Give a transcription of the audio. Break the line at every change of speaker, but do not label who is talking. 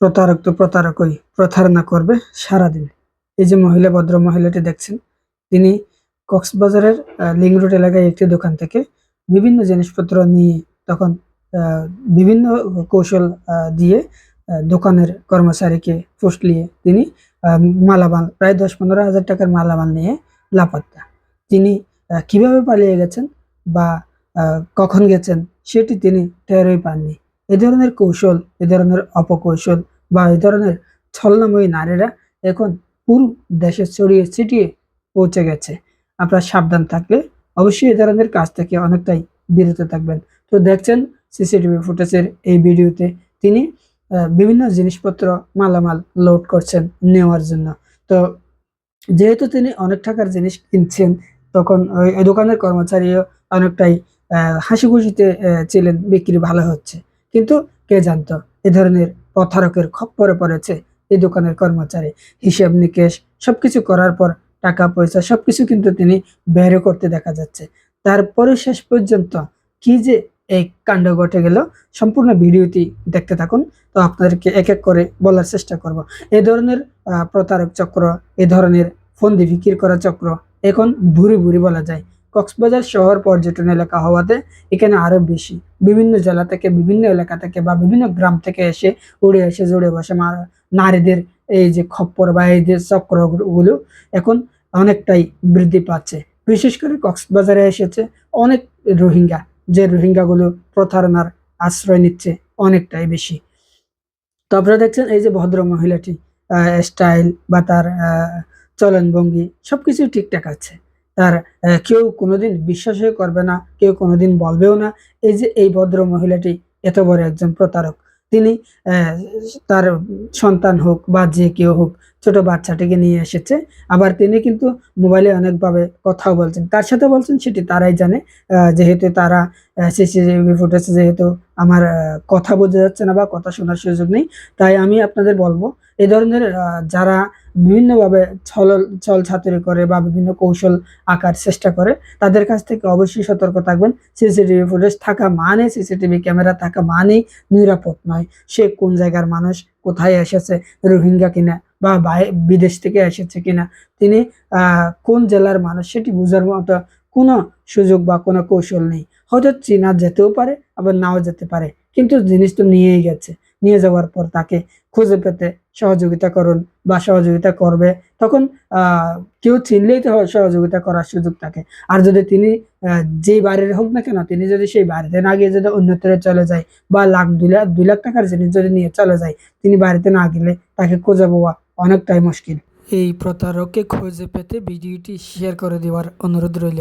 প্রতারক তো প্রতারকই প্রতারণা করবে সারাদিন। এই যে মহিলা ভদ্র মহিলাটি দেখছেন, তিনি কক্সবাজারের লিং রোড এলাকায় একটি দোকান থেকে বিভিন্ন জিনিসপত্র নিয়ে তখন বিভিন্ন কৌশল দিয়ে দোকানের কর্মচারীকে ফুসলিয়ে তিনি মালামাল, প্রায় দশ পনেরো হাজার টাকার মালামাল নিয়ে লাপাত্তা। তিনি কীভাবে পালিয়ে গেছেন বা কখন গেছেন সেটি তিনি টেরই পাননি। এ ধরনের কৌশল, এ ধরনের অপকৌশল বা এ ধরনের ছলনাময়ী নারীরা এখন পুরো দেশে ছড়িয়ে ছিটিয়ে পৌঁছে গেছে। আপনারা সাবধান থাকলে অবশ্যই এ ধরনের কাজ থেকে অনেকটাই বিরত থাকবেন। তো দেখছেন সিসিটিভি ফুটেজের এই ভিডিওতে তিনি বিভিন্ন জিনিসপত্র মালামাল লোড করছেন নেওয়ার জন্য। তো যেহেতু তিনি অনেক টাকার জিনিস কিনছেন, তখন ওই দোকানের কর্মচারীও অনেকটাই হাসি খুশিতে ছিলেন, বিক্রি ভালো হচ্ছে। কিন্তু কে জানতো? এ ধরনের প্রতারকের খপ্পরে পড়েছে এই দোকানের কর্মচারী। হিসেব নিকেশ, সবকিছু করার পর টাকা, পয়সা, সবকিছু কিন্তু তিনি বের করতে দেখা যাচ্ছে। তারপরে শেষ পর্যন্ত কি যে এই কাণ্ড ঘটে গেল, সম্পূর্ণ ভিডিওটি দেখতে থাকুন। তো আপনাদেরকে এক এক করে বলার চেষ্টা করব। এ ধরনের প্রতারক চক্র, এ ধরনের ফন্দি বিক্রি করা চক্র এখন ভুরি ভুরি বলা যায়। কক্সবাজার শহর পর্যটন এলাকা হওয়াতে এখানে আরও বেশি। বিভিন্ন জেলা থেকে, বিভিন্ন এলাকা থেকে বা বিভিন্ন গ্রাম থেকে এসে উড়ে এসে জুড়ে বসে নারীদের এই যে খপ্পর বা এই যে চক্রগুলো এখন অনেকটাই বৃদ্ধি পাচ্ছে। বিশেষ করে কক্সবাজারে এসেছে অনেক রোহিঙ্গা, যে রোহিঙ্গাগুলো প্রতারণার আশ্রয় নিচ্ছে অনেকটাই বেশি। তো আপনারা দেখছেন এই যে ভদ্র মহিলাটি স্টাইল বা তার চলন ভঙ্গি সবকিছু ঠিকঠাক আছে। তার কেউ কোনোদিন বিশ্বাসই করবে না, কেউ কোনোদিন বলবেও না, এই যে এই ভদ্র মহিলাটি এত বড় একজন প্রতারক। তিনি তার সন্তান হোক বা যে কেউ হোক, ছোট বাচ্চাটিকে নিয়ে এসেছে। আবার তিনি কিন্তু মোবাইলে অনেকভাবে কথাও বলছেন। কার সাথে বলছেন সেটি তারাই জানে। যেহেতু তারা সিসিটিভি ফুটেজ যেহেতু আমার কথা বোঝা যাচ্ছে না বা কথা শোনার সুযোগ নেই, তাই আমি আপনাদের বলব এই ধরনের যারা বিভিন্নভাবে ছল ছল ছাতুরি করে বা বিভিন্ন কৌশল আঁকার চেষ্টা করে, তাদের কাছ থেকে অবশ্যই সতর্ক থাকবেন। সিসিটিভি ফুটেজ থাকা মানে সিসিটিভি ক্যামেরা থাকা মানেই নিরাপদ নয়। সে কোন জায়গার মানুষ, কোথায় এসেছে, রোহিঙ্গা কিনা বা বিদেশ থেকে এসেছে কিনা, তিনি কোন জেলার মানুষ, সেটি বোঝার মতো কোনো সুযোগ বা কোনো কৌশল নেই। হয়তো চীনা যেতেও পারে, আবার নাও যেতে পারে, কিন্তু জিনিস তো নিয়েই গেছে। নিয়ে যাওয়ার পর তাকে খুঁজে পেতে সহযোগিতা করুন বা সহযোগিতা করবে। তখন কেউ চিনলেই তো সহযোগিতা করার সুযোগ থাকে আর যদি তিনি যেই বাইরের হোক না কেন, তিনি যদি সেই বাড়িতে না গিয়ে যদি অন্যত্র চলে যায় বা লাখ, দুই লাখ দুই লাখ টাকার জিনিস যদি নিয়ে চলে যায়, তিনি বাড়িতে না গেলে তাকে খুঁজে পাওয়া অনেকটাই মুশকিল। এই প্রতারককে খুঁজে পেতে ভিডিওটি শেয়ার করে দেওয়ার অনুরোধ রইল।